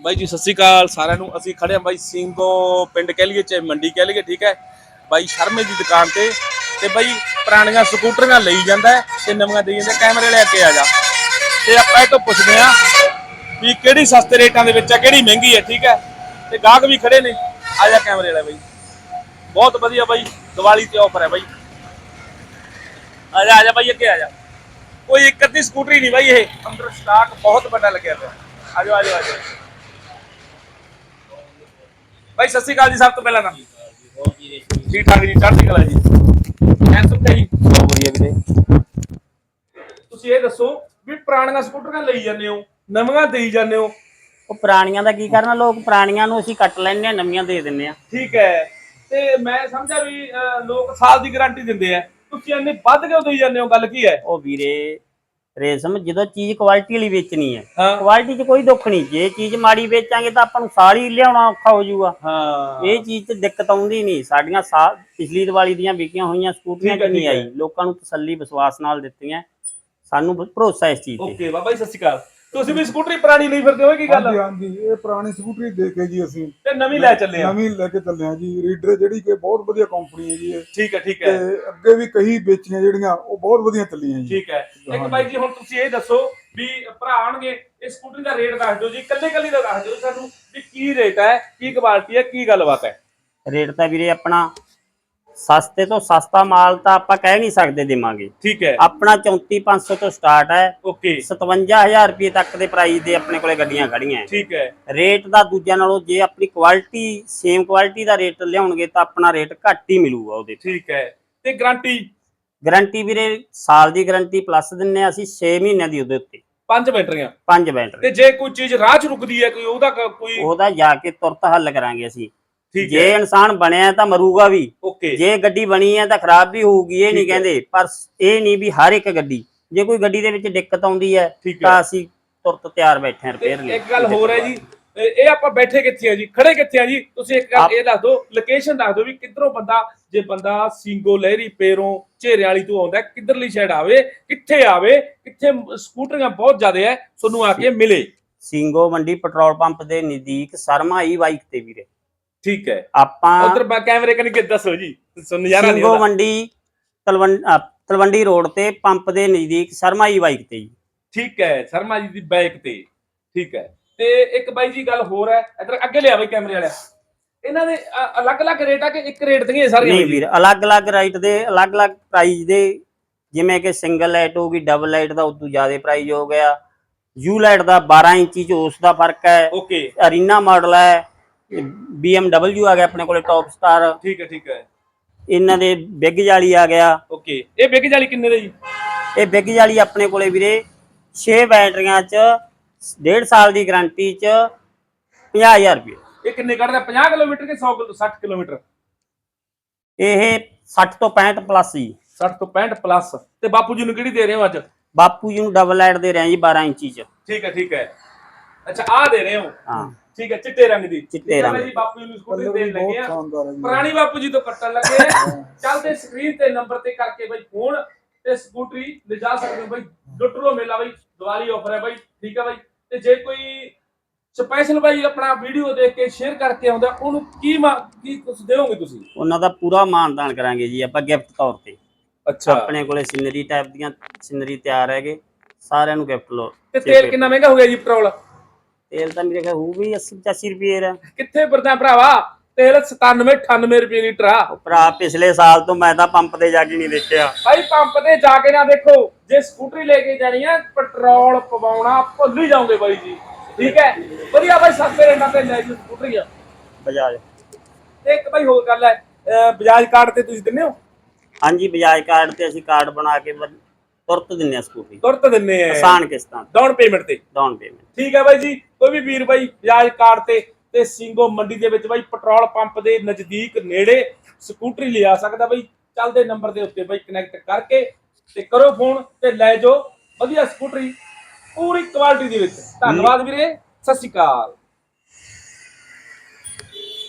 ਬਾਈ ਜੀ, ਸਤਿ ਸ਼੍ਰੀ ਅਕਾਲ ਸਾਰਿਆਂ ਨੂੰ। ਅਸੀਂ ਖੜੇ ਹਾਂ ਬਾਈ ਸਿੰਘੋ ਪਿੰਡ ਕਹਿ ਲਈਏ, ਚਾਹੇ ਮੰਡੀ ਕਹਿ ਲਈਏ, ਠੀਕ ਹੈ? ਬਾਈ ਸ਼ਰਮੇ ਦੀ ਦੁਕਾਨ ਤੇ ਤੇ ਬਾਈ ਪੁਰਾਣੀਆਂ ਸਕੂਟਰੀਆਂ ਲਈ ਜਾਂਦਾ ਤੇ ਨਵੀਆਂ ਦੇਈ ਜਾਂਦਾ ਕੈਮਰੇ ਲੈ ਕੇ ਆ ਜਾ। ਤੇ ਆਪਾਂ ਇਹ ਤੋਂ ਪੁੱਛਦੇ ਆ ਵੀ ਕਿਹੜੀ ਸਸਤੇ ਰੇਟਾਂ ਦੇ ਵਿੱਚ ਹੈ ਕਿਹੜੀ ਮਹਿੰਗੀ ਹੈ, ਠੀਕ ਹੈ? ਤੇ ਗਾਹਕ ਵੀ ਖੜੇ ਨੇ। ਆ ਜਾ ਕੈਮਰੇ ਵਾਲਾ ਬਾਈ। ਬਹੁਤ ਵਧੀਆ ਬਾਈ, ਦੀਵਾਲੀ ਤੇ ਆਫਰ ਹੈ ਬਾਈ। ਆ ਜਾ ਆ ਜਾ ਬਾਈ, ਅੱਗੇ ਆ ਜਾ। ਕੋਈ ਇੱਕ ਅੱਧੀ ਸਕੂਟਰੀ ਨਹੀਂ ਬਾਈ ਇਹ। ਅੰਦਰ ਸਟਾਕ ਬਹੁਤ ਵੱਡਾ ਲੱਗਿਆ ਪਿਆ। ਆ ਜਾਓ ਆ ਜਾਓ ਆ ਜਾਓ। ਬਾਈ ਸਤਿ ਸ਼੍ਰੀ ਅਕਾਲ ਜੀ ਸਭ ਤੋਂ ਪਹਿਲਾਂ ਤਾਂ। ਠੀਕ ਠਾਕ ਜੀ ਚੜ੍ਹਦੀ ਕਲਾ ਜੀ। ਐਸਮ ਤੇ ਜੀ? ਬਹੁਤ ਵਧੀਆ ਵੀਰੇ। ਤੁਸੀਂ ਇਹ ਦੱਸੋ ਵੀ ਪੁਰਾਣੀਆਂ ਸਕੂਟਰੀਆਂ ਲਈ ਜਾਂਦੇ ਹੋ ਨਵੀਆਂ ਦੇਈ ਜਾਂਦੇ ਹੋ। ਉਹ ਪੁਰਾਣੀਆਂ ਦਾ ਕੀ ਕਰਨਾ ਲੋਕ ਪੁਰਾਣੀਆਂ ਨੂੰ ਅਸੀਂ ਕੱਟ ਲੈਂਦੇ ਆ ਨਵੀਆਂ ਦੇ ਦਿੰਦੇ ਆ ਠੀਕ ਹੈ। ਤੇ ਮੈਂ ਸਮਝਿਆ ਵੀ ਅਹ, ਲੋਕ ਸਾਲ ਦੀ ਗਾਰੰਟੀ ਦਿੰਦੇ ਆ। ਤੁਸੀਂ ਇੰਨੇ ਵੱਧ ਕਿਉਂ ਦੇਈ ਜਾਂਦੇ ਹੋ? ਗੱਲ ਕੀ ਹੈ? ਉਹ ਵੀਰੇ ਰੇਸ਼ਮ ਜਦੋਂ ਚੀਜ਼ ਕੁਆਲਿਟੀ ਵਾਲੀ ਵੇਚਣੀ ਹੈ। ਹਾਂ। ਕੁਆਲਿਟੀ 'ਚ ਕੋਈ ਦੁੱਖ ਨਹੀਂ। ਜੇ ਚੀਜ਼ ਮਾੜੀ ਵੇਚਾਂਗੇ ਤਾਂ ਆਪਾਂ ਨੂੰ ਹੀ ਲਿਆਉਣਾ ਔਖਾ ਹੋ ਜਾਊਗਾ। ਹਾਂ। ਇਹ ਚੀਜ਼ 'ਚ ਦਿੱਕਤ ਆਉਂਦੀ ਨਹੀਂ। ਸਾਡੀਆਂ ਪਿਛਲੀ ਦੀਵਾਲੀ ਦੀਆਂ ਵਿਕੀਆਂ ਹੋਈਆਂ ਸਕੂਟਰੀਆਂ ਠੀਕ ਹੈ, 'ਚ ਨਹੀਂ ਠੀਕ ਹੈ। ਆਈ? ਲੋਕਾਂ ਨੂੰ ਤਸੱਲੀ ਵਿਸ਼ਵਾਸ ਨਾਲ ਦਿੱਤੀਆਂ। ਸਾਨੂੰ ਭ- ਭਰੋਸਾ ਇਸ ਚੀਜ਼ ਤੇ। ਓਕੇ ਬਾਬਾ ਜੀ ਸਤਿ ਸ਼੍ਰੀ ਅਕਾਲ। ਤੁਸੀਂ ਵੀ ਸਕੂਟਰੀ ਪੁਰਾਣੀ ਲਈ ਫਿਰਦੇ ਹੋ ਕੀ ਗੱਲ ਹਾਂਜੀ ਹਾਂਜੀ ਇਹ ਪੁਰਾਣੀ ਸਕੂਟਰੀ ਦੇ ਕੇ ਜੀ ਅਸੀਂ। ਤੇ ਨਵੀਂ ਲੈ ਚੱਲੇ ਆ। ਨਵੀਂ ਲੈ ਕੇ ਚੱਲੇ ਆ ਜੀ। ਰੀਡਰ ਜਿਹੜੀ ਕਿ ਬਹੁਤ ਵਧੀਆ ਕੰਪਨੀ ਹੈ ਜੀ ਇਹ। ਠੀਕ ਹੈ ਠੀਕ ਤੇ ਹੈ ਅੱਗੇ ਵੀ ਕਈ ਵੇਚੀਆਂ ਜਿਹੜੀਆਂ ਉਹ ਬਹੁਤ ਵਧੀਆ ਚੱਲੀਆਂ ਜੀ। ਠੀਕ ਹੈ। ਇੱਕ ਬਾਈ ਜੀ ਹੁਣ ਤੁਸੀਂ ਇਹ ਦੱਸੋ ਵੀ ਭਰਾ ਆਣਗੇ ਇਸ ਸਕੂਟਰੀ ਦਾ ਰੇਟ ਦੱਸ ਦਿਓ ਜੀ। ਕੱਲੇ ਕੱਲੇ ਦਾ ਦੱਸ ਦਿਓ ਸਾਨੂੰ ਵੀ ਕੀ ਰੇਟ ਹੈ ਕੀ ਕੁਆਲਿਟੀ ਹੈ ਕੀ ਗੱਲਬਾਤ ਹੈ? ਰੇਟ ਤਾਂ ਵੀਰੇ ਆਪਣਾ ਸਸਤੇ ਤੋਂ ਸਸਤਾ ਮਾਲ ਤਾਂ ਆਪਾਂ ਕਹਿ ਨਹੀਂ ਸਕਦੇ ਦੇਵਾਂਗੇ। ਠੀਕ ਹੈ। ਆਪਣਾ 34500 ਤੋਂ ਸਟਾਰਟ ਹੈ। ਓਕੇ। 57000 ਰੁਪਏ ਤੱਕ ਦੇ ਪ੍ਰਾਈਸ ਦੇ ਆਪਣੇ ਕੋਲੇ ਗੱਡੀਆਂ ਖੜੀਆਂ। ਠੀਕ ਹੈ। ਰੇਟ ਦਾ ਦੂਜਿਆਂ ਨਾਲੋਂ ਜੇ ਆਪਣੀ ਕੁਆਲਿਟੀ ਸੇਮ ਕੁਆਲਿਟੀ ਦਾ ਰੇਟ ਲਿਆਉਣਗੇ ਤਾਂ ਆਪਣਾ ਰੇਟ ਘੱਟ ਹੀ ਮਿਲੂਗਾ ਉਹਦੇ ਠੀਕ ਹੈ। ਤੇ ਗਾਰੰਟੀ ਗਾਰੰਟੀ ਵੀਰੇ ਸਾਲ ਦੀ ਗਾਰੰਟੀ ਪਲੱਸ ਦਿੰਨੇ ਆ ਅਸੀਂ 6 ਮਹੀਨਿਆਂ ਦੀ ਉਹਦੇ ਉੱਤੇ। ਪੰਜ ਬੈਟਰੀਆਂ? ਪੰਜ ਬੈਟਰੀ ਤੇ ਜੇ ਕੋਈ ਚੀਜ਼ ਰਾਹ 'ਚ ਰੁਕਦੀ ਹੈ ਕੋਈ ਉਹਦਾ ਕੋਈ ਉਹਦਾ ਜਾ ਕੇ ਤੁਰਤ ਹੱਲ ਕਰਾਂਗੇ ਅਸੀਂ। ਠੀਕ ਜੇ ਇਨਸਾਨ ਬਣਿਆ ਤਾਂ ਮਰੂਗਾ ਵੀ। ਓਕੇ। ਜੇ ਗੱਡੀ ਬਣੀ ਹੈ ਤਾਂ ਖਰਾਬ ਵੀ ਹੋਊਗੀ ਇਹ ਨਹੀਂ। ਕਹਿੰਦੇ। ਪਰ ਇਹ ਨਹੀਂ ਵੀ ਹਰ ਇੱਕ ਗੱਡੀ ਜੇ ਕੋਈ ਗੱਡੀ ਦੇ ਵਿੱਚ ਦਿੱਕਤ ਆਉਂਦੀ ਹੈ ਤਾਂ ਅਸੀਂ ਤੁਰਤ ਤਿਆਰ ਬੈਠੇ ਹਾਂ ਰਿਪੇਅਰ ਲਈ। ਇੱਕ ਗੱਲ ਹੋਰ ਹੈ ਜੀ ਇਹ ਆਪਾਂ ਬੈਠੇ ਕਿੱਥੇ ਆ ਜੀ? ਖੜੇ ਕਿੱਥੇ ਆ ਜੀ? ਤੁਸੀਂ ਇੱਕ ਗੱਲ ਇਹ ਦੱਸ ਦਿਓ ਲੋਕੇਸ਼ਨ ਦੱਸ ਦਿਓ ਵੀ ਕਿੱਧਰੋਂ ਬੰਦਾ ਜੇ ਬੰਦਾ ਸਿੰਗੋ ਲਹਿਰੀ ਪੇਰੋਂ ਝੇਰੇ ਵਾਲੀ ਤੋਂ ਆਉਂਦਾ ਕਿੱਧਰਲੀ ਸਾਈਡ ਆਵੇ ਕਿੱਥੇ ਆਵੇ ਕਿੱਥੇ ਸਕੂਟਰੀਆਂ ਬਹੁਤ ਜ਼ਿਆਦਾ ਹੈ ਤੁਹਾਨੂੰ ਆ ਕੇ ਮਿਲੇ। ਸਿੰਗੋ ਮੰਡੀ ਪੈਟਰੋਲ ਪੰਪ ਦੇ ਨਜ਼ਦੀਕ ਸਰਮਾ ਈ ਬਾਈਕ ਤੇ ਵੀਰੇ। ਠੀਕ ਹੈ। ਆਪਾਂ ਉਧਰ ਮੈਂ ਕੈਮਰੇ ਕਨ ਕੇ ਦੱਸੋ ਜੀ? ਸੁਣ ਨਜ਼ਾਰਾ ਨਹੀਂ ਆਉਂਦਾ। ਮੰਡੀ ਤਲਵੰਡ ਅ, ਤਲਵੰਡੀ ਰੋਡ ਤੇ ਪੰਪ ਦੇ ਨਜ਼ਦੀਕ ਸਰਮਾ ਈ ਬਾਈਕ ਤੇ ਜੀ। ਠੀਕ ਹੈ ਸ਼ਰਮਾ ਜੀ ਦੀ ਬਾਈਕ ਤੇ। ਠੀਕ ਹੈ। ਤੇ ਇੱਕ ਬਾਈ ਜੀ ਗੱਲ ਹੋਰ ਹੈ। ਇਧਰ ਅੱਗੇ ਲਿਆ ਬਾਈ ਕੈਮਰੇ ਵਾਲਿਆ। ਇਹਨਾਂ ਦੇ ਅ- ਅਲੱਗ-ਅਲੱਗ ਰੇਟ ਆ ਕਿ ਇੱਕ ਰੇਟ ਦੀਆਂ ਸਾਰੀਆਂ ਨਹੀਂ ਜੀ? ਵੀਰ ਅਲੱਗ-ਅਲੱਗ ਰਾਈਟ ਦੇ ਅਲੱਗ-ਅਲੱਗ ਪ੍ਰਾਈਸ ਦੇ। ਜਿਵੇਂ ਕਿ ਸਿੰਗਲ ਲਾਈਟ ਹੋਊਗੀ ਡਬਲ ਲਾਈਟ ਦਾ ਉਦੋਂ ਜ਼ਿਆਦਾ ਪ੍ਰਾਈਸ ਹੋ ਗਿਆ। ਯੂ ਲਾਈਟ ਦਾ 12 ਇੰਚੀ ਚ ਉਸ ਦਾ ਫ਼ਰਕ ਹੈ। ਓਕੇ ਅਰੀਨਾ ਮਾਡਲ ਹੈ। BMW ਆ ਗਿਆ ਆਪਣੇ ਕੋਲੇ ਟੌਪ ਸਟਾਰ ਠੀਕ ਹੈ ਠੀਕ ਹੈ। ਇਹਨਾਂ ਦੇ ਬਿਗ ਜਾਲੀ ਆ ਗਿਆ। ਓਕੇ ਇਹ ਬਿਗ ਜਾਲੀ ਕਿੰਨੇ ਦਾ ਜੀ? ਇਹ ਬਿਗ ਜਾਲੀ ਆਪਣੇ ਕੋਲੇ ਵੀਰੇ 6 ਬੈਟਰੀਆਂ ਚ 1.5 ਸਾਲ ਦੀ ਗਾਰੰਟੀ ਚ 50000 ਰੁਪਏ। ਇਹ ਕਿੰਨੇ ਕੱਢਦਾ? 50 ਕਿਲੋਮੀਟਰ ਕਿ 100 ਕਿਲੋ 60 ਕਿਲੋਮੀਟਰ? ਇਹ 60 ਤੋਂ 65 ਪਲੱਸ ਜੀ। 60 ਤੋਂ 65 ਪਲੱਸ ਤੇ ਬਾਪੂ ਜੀ ਨੂੰ ਕਿਹੜੀ ਦੇ ਰਹੇ ਹੋ ਅੱਜ? ਬਾਪੂ ਜੀ ਨੂੰ ਡਬਲ ਲਾਈਟ ਦੇ ਰਹੇ ਹਾਂ ਜੀ 12 ਇੰਚੀ ਚ। ਠੀਕ ਹੈ ਠੀਕ ਹੈ। ਅੱਛਾ ਆ ਦੇ ਰਹੇ ਹੋ। ਹਾਂ। ਠੀਕ ਹੈ ਚਿੱਟੇ ਰੰਗ ਦੀ। ਚਿੱਟੇ ਰੰਗ। ਦੀ। ਬਾਪੂ ਜੀ ਨੂੰ ਸਕੂਟਰੀ ਦੇਣ ਲੱਗੇ ਆ ਪੁਰਾਣੀ ਬਾਪੂ ਜੀ ਤੋਂ ਕੱਟਣ ਲੱਗੇ ਆ। ਚੱਲਦੇ ਸਕਰੀਨ ਤੇ ਨੰਬਰ ਤੇ ਕਰਕੇ ਬਾਈ ਫੋਨ ਤੇ ਸਕੂਟਰੀ ਲਿਜਾ ਸਕਦੇ ਹੋ ਬਾਈ। ਮੇਲਾ ਬਾਈ ਦੀਵਾਲੀ ਆਫਰ ਹੈ ਬਾਈ ਠੀਕ ਹੈ ਬਾਈ। ਤੇ ਜੇ ਕੋਈ ਸਪੈਸ਼ਲ ਬਾਈ ਆਪਣਾ ਵੀਡੀਓ ਦੇਖ ਕੇ ਸ਼ੇਅਰ ਕਰਕੇ ਆਉਂਦਾ ਉਹਨੂੰ ਕੀ ਕੀ ਕੁਝ ਦੇਵੋਗੇ ਤੁਸੀਂ? ਉਹਨਾਂ ਦਾ ਪੂਰਾ ਮਾਨਦਾਨ ਕਰਾਂਗੇ ਜੀ ਆਪਾਂ ਗਿਫਟ ਤੌਰ ਤੇ। ਅੱਛਾ। ਆਪਣੇ ਕੋਲੇ ਸਿਨਰੀ ਟਾਈਪ ਦੀਆਂ ਸਿਨਰੀ ਤਿਆਰ ਹੈਗੇ ਸਾਰਿਆਂ ਨੂੰ ਗਿਫਟ ਲੋ ਤੇ ਤੇਲ ਕਿੰਨਾ ਮਹਿੰਗਾ ਹੋ ਗਿਆ ਜੀ ਪੈਟਰੋਲ ਤੇਲ ਤਾਂ ਮੇਰੇ ਖਿਆਲ ਹੋਊ ਵੀ 80 85 ਰੁਪਏ ਦਾ। ਕਿੱਥੇ ਫਿਰਦਾ ਭਰਾਵਾ? ਤੇਲ 97 98 ਰੁਪਏ ਲੀਟਰ ਆ। ਭਰਾ ਪਿਛਲੇ ਸਾਲ ਤੋਂ ਮੈਂ ਤਾਂ ਪੰਪ ਤੇ ਜਾ ਕੇ ਨਹੀਂ ਦੇਖਿਆ। ਭਾਈ ਪੰਪ ਤੇ ਜਾ ਕੇ ਨਾ ਦੇਖੋ। ਜੇ ਸਕੂਟਰੀ ਲੈ ਕੇ ਜਾਣੀ ਆ ਪੈਟਰੋਲ ਪਵਾਉਣਾ ਭੁੱਲ ਹੀ ਜਾਓਗੇ ਬਾਈ ਜੀ। ਠੀਕ ਹੈ? ਵਧੀਆ ਬਾਈ ਸਸਤੇ ਰੇਟਾਂ ਤੇ ਲੈ ਜੀ ਸਕੂਟਰੀ ਆ। ਬਜਾਜ। ਤੇ ਇੱਕ ਬਾਈ ਹੋਰ ਗੱਲ ਹੈ ਬਜਾਜ ਕਾਰਡ ਤੇ ਤੁਸੀਂ ਦਿੰਦੇ ਹੋ? ਹਾਂਜੀ ਬਜਾਜ ਕਾਰਡ ਤੇ ਅਸੀਂ ਕਾਰਡ ਬਣਾ ਕੇ ਤੁਰਤ ਦਿੰਨੇ ਆ ਸਕੂਟਰੀ ਤੁਰਤ ਦਿੰਦੇ ਆ। ਆਸਾਨ ਕਿਸ਼ਤਾਂ ਡਾਊਨ ਪੇਮੈਂਟ ਤੇ। ਡਾਊਨ ਪੇਮੈਂਟ ਠੀਕ ਹੈ ਬਾਈ ਜੀ ਕੋਈ ਵੀ ਵੀਰ ਬਾਈ ਬਜਾਜ ਕਾਰਡ ਤੇ ਤੇ ਸਿੰਗੋ ਮੰਡੀ ਦੇ ਵਿੱਚ ਬਾਈ ਪੈਟਰੋਲ ਪੰਪ ਦੇ ਨਜ਼ਦੀਕ ਨੇੜੇ ਸਕੂਟਰੀ ਲਿਆ ਸਕਦਾ ਬਾਈ। ਚੱਲਦੇ ਨੰਬਰ ਦੇ ਉੱਤੇ ਬਾਈ ਕਨੈਕਟ ਕਰਕੇ ਤੇ ਕਰੋ ਫੋਨ ਤੇ ਲੈ ਜਾਓ। ਵਧੀਆ ਸਕੂਟਰੀ ਪੂਰੀ ਕੁਆਲਿਟੀ ਦੇ ਵਿੱਚ। ਧੰਨਵਾਦ ਵੀਰੇ ਸਤਿ ਸ਼੍ਰੀ ਅਕਾਲ।